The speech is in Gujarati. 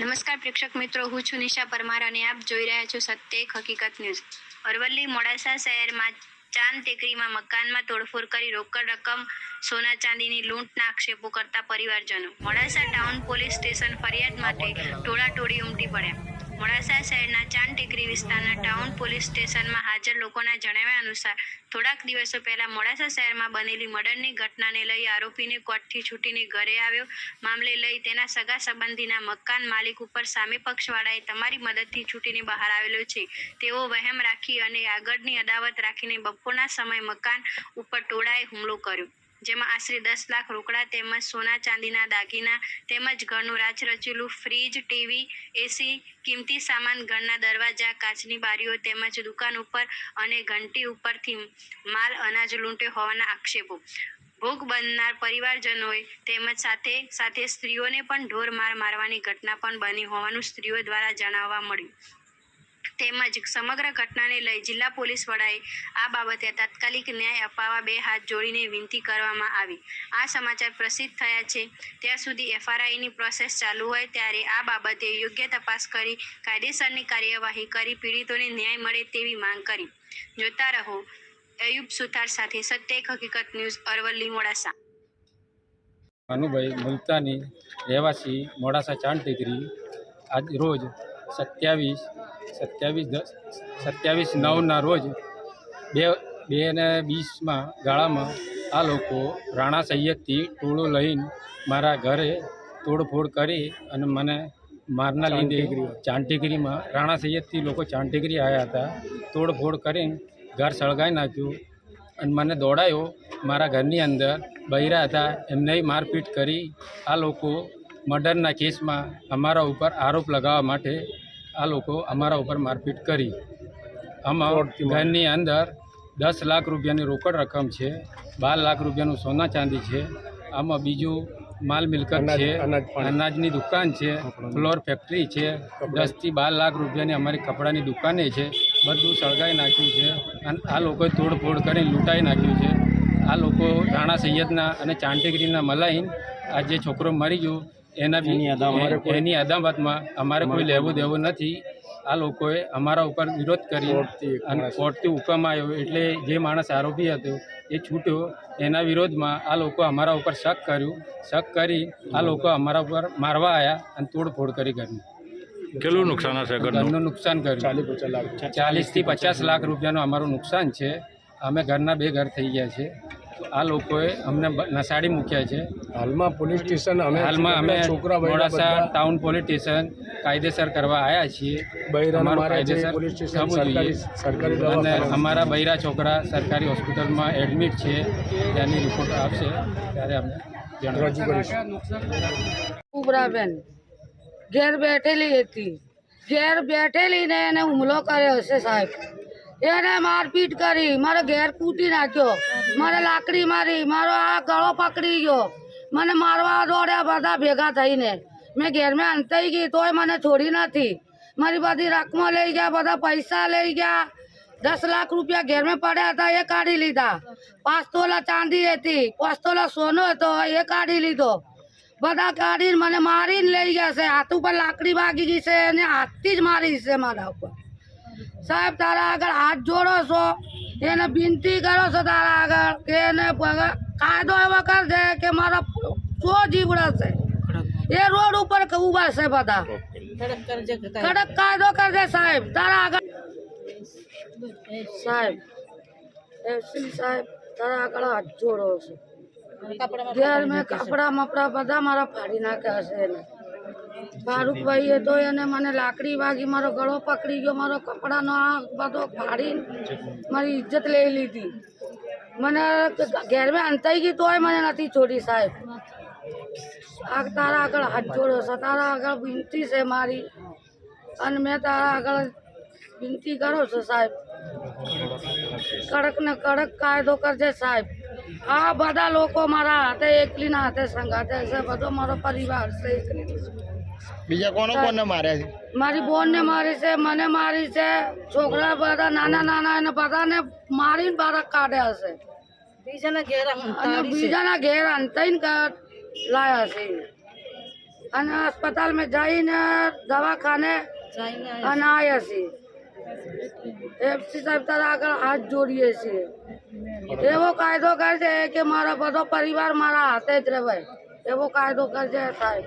નમસ્કાર પ્રેક્ષક મિત્રો, હું છું નિશા પરમાર અને આપ જોઈ રહ્યા છો સત્ય હકીકત ન્યૂઝ. અરવલ્લી મોડાસા શહેરમાં ચાંદ ટેકરીમાં મકાનમાં તોડફોડ કરી રોકડ રકમ, સોના ચાંદીની લૂંટના આક્ષેપો કરતા પરિવારજનો. મોડાસા ટાઉન પોલીસ સ્ટેશન ફરિયાદ માટે ટોળાટોળી ઉમટી પડ્યા. મોડાસા શહેરના ચાંદ ટેકરી વિસ્તારના ટાઉન પોલીસ સ્ટેશનમાં હાજર લોકોના જણાવ્યા અનુસાર, થોડાક દિવસો પહેલા મોડાસા શહેરમાં બનેલી મર્ડરની ઘટનાને લઈ આરોપીને કોર્ટથી છૂટીને ઘરે આવ્યો. મામલે લઈ તેના સગા સંબંધીના મકાન માલિક ઉપર સામે પક્ષવાળાએ તમારી મદદથી છૂટીને બહાર આવેલો છે. તેઓ વહેમ રાખી અને આગળની અદાવત રાખીને બપોરના સમયે મકાન ઉપર ટોળાએ હુમલો કર્યો. જેમાં આશરે દસ લાખ રોકડા તેમજ સોના ચાંદીના દાગીના તેમજ ઘરનું રાજ રચેલું ફ્રીજ, ટીવી, એસી કિંમતી સામાન, ઘરના દરવાજા, કાચની બારીઓ તેમજ દુકાન ઉપર અને ઘંટી ઉપરથી માલ અનાજ લૂંટ્યો હોવાના આક્ષેપો. ભોગ બનનાર પરિવારજનોએ તેમજ સાથે સાથે સ્ત્રીઓને પણ ઢોર માર મારવાની ઘટના પણ બની હોવાનું સ્ત્રીઓ દ્વારા જણાવવા મળ્યું. તેમજ સમગ્ર ઘટનાને લઈ જિલ્લા પોલીસ વડાએ આ બાબતે તાત્કાલિક ન્યાય અપાવવા બે હાથ જોડીને વિનંતી કરવામાં આવી. આ સમાચાર પ્રસિદ્ધ થયા છે. ત્યાં સુધી એફઆરઆઈની પ્રોસેસ ચાલુ હોય ત્યારે આ બાબતે યોગ્ય તપાસ કરી કાયદેસરની કાર્યવાહી કરી પીડિતોને ન્યાય મળે તેવી માંગ કરી. જોતા રહો અયુબ સુથાર સાથે સત્ય એક હકીકત ન્યૂઝ અરવલ્લી, મોડાસા. અનુભાઈ મુલતાની રહેવાસી મોડાસા ચાંદ ડિગ્રી આજ રોજ સત્યાવીસ સત્યાવીસ દસ સત્યાવીસ નવના રોજ બે બે ને વીસમાં ગાળામાં આ લોકો રાણા સૈયદથી ટોળું લઈને મારા ઘરે તોડફોડ કરી અને મને મારના લીધે ચાંટીગીરીમાં રાણા સૈયદથી લોકો ચાંટીગીરી આવ્યા હતા તોડફોડ કરીને ઘર સળગાવી નાખ્યું અને મને દોડાયો. મારા ઘરની અંદર બૈરા હતા એમને મારપીટ કરી આ લોકો મર્ડરના કેસમાં અમારા ઉપર આરોપ લગાવવા માટે આ લોકો અમારા ઉપર મારપીટ કરી. આમાં ઘરની અંદર દસ લાખ રૂપિયાની રોકડ રકમ છે બાર લાખ રૂપિયાનું સોના ચાંદી છે આમાં બીજું માલ મિલકત છે અનાજની દુકાન છે ફ્લોર ફેક્ટરી છે દસથી બાર લાખ રૂપિયાની અમારી કપડાની દુકાને છે બધું સળગાવી નાખ્યું છે અને આ લોકોએ તોડફોડ કરીને લૂંટાઈ નાખ્યું છે. આ લોકો રાણા સૈયદના અને ચાંટીગીરીના મલાઈન આ જે છોકરો મરી ગયો. એના એની અદાવતમાં અમારે કોઈ લેવું દેવું નથી. આ લોકોએ અમારા ઉપર વિરોધ કરી અને કોર્ટથી હુકમ આવ્યો. એટલે જે માણસ આરોપી હતો એ છૂટ્યો. એના વિરોધમાં આ લોકો અમારા ઉપર શક કર્યું. શક કરી આ લોકો અમારા ઉપર મારવા આવ્યા અને તોડફોડ કરી ઘરની. કેટલું નુકસાન હશે ઘરનું? નુકસાન કર્યું. ચાલીસથી પચાસ લાખ રૂપિયાનું અમારું નુકસાન છે. અમે ઘરના બે ઘર થઈ ગયા છે. તો આ લોકોએ અમને નસાડી મૂક્યા છે. હાલમાં પોલીસ સ્ટેશન અમે હાલમાં અમે છોકરા મોડાસા ટાઉન પોલીસ સ્ટેશન કાયદેસર કરવા આવ્યા છીએ. અને અમારા બૈરા છોકરા સરકારી હોસ્પિટલમાં એડમિટ છે. ત્યાંની રિપોર્ટ આપશે. ત્યારે અમે જણાવીશું ઉબરાબેન ઘેર બેઠેલી હતી. ઘેર બેઠેલી ને એને હુમલો કર્યો હશે સાહેબ. એને મારપીટ કરી, મારો ઘેર કૂટી નાખ્યો, મારે લાકડી મારી, મારો આ ગળો પકડી ગયો. મને મારવા દોડ્યા બધા ભેગા થઈને. મેં ઘેરમાં અંતાઈ ગઈ તોય મને છોડી નથી. મારી બધી રકમો લઈ ગયા, બધા પૈસા લઈ ગયા. દસ લાખ રૂપિયા ઘેરમાં પડ્યા હતા, એ કાઢી લીધા. પાંચ તોલા ચાંદી હતી પાંચ તોલા સોનો હતો, એ કાઢી લીધો. બધા કાઢીને મને મારીને લઈ ગયા છે, હાથ ઉપર લાકડી વાગી ગઈ છે અને હાથથી જ મારી છે મારા ઉપર. સાહેબ, તારા આગળ હાથ જોડો છો. એને વિનંતી કરો છો તારા આગળ કે એને કાયદો એવો કરજે કે મારો સો જીવડશે એ રોડ ઉપર ઊભા છે બધા. કડક કાયદો કરજે સાહેબ, તારા આગળ. સાહેબ સાહેબ, તારા આગળ હાથ જોડો છે. ઘેર મેં કપડા મપડા બધા મારા ફાડી નાખ્યા છે એને. ફારૂકભાઈ એ તો એને મને લાકડી વાગી, મારો ગળો પકડી ગયો, મારો કપડાનો આ બધો ફાડી મારી ઇજ્જત લઈ લીધી. મને ઘેરમાં અંતાઈ ગઈ તોય મને નથી છોડી સાહેબ. આ તારા આગળ હાથ જોડો છે, તારા આગળ વિનંતી છે મારી. અને મેં તારા આગળ વિનંતી કરો છો સાહેબ. કડક ને કડક કાયદો કરજે સાહેબ. આ બધા લોકો મારા હાથે એકલીના હાથે સંગાથે છે, બધો મારો પરિવાર છે એકલી બીજા કોનો કોને માર્યા છે? મારી બોનને મારી છે મને મારી છે. છોકરા બધા નાના નાના એને બધાને મારીને બહાર કાઢ્યા છે. બીજાના ઘેર અને બીજાના ઘેર અંતાઈને લાયા છે. અને અસ્પતાલમાં જઈને દવાખાને અને આવ્યા છીએ એફસી સાહેબ તારા આગળ હાથ જોડીએ છીએ. એવો કાયદો કરશે કે મારા બધો પરિવાર મારા હાથે જ રહેવાય. એવો કાયદો કરશે સાહેબ.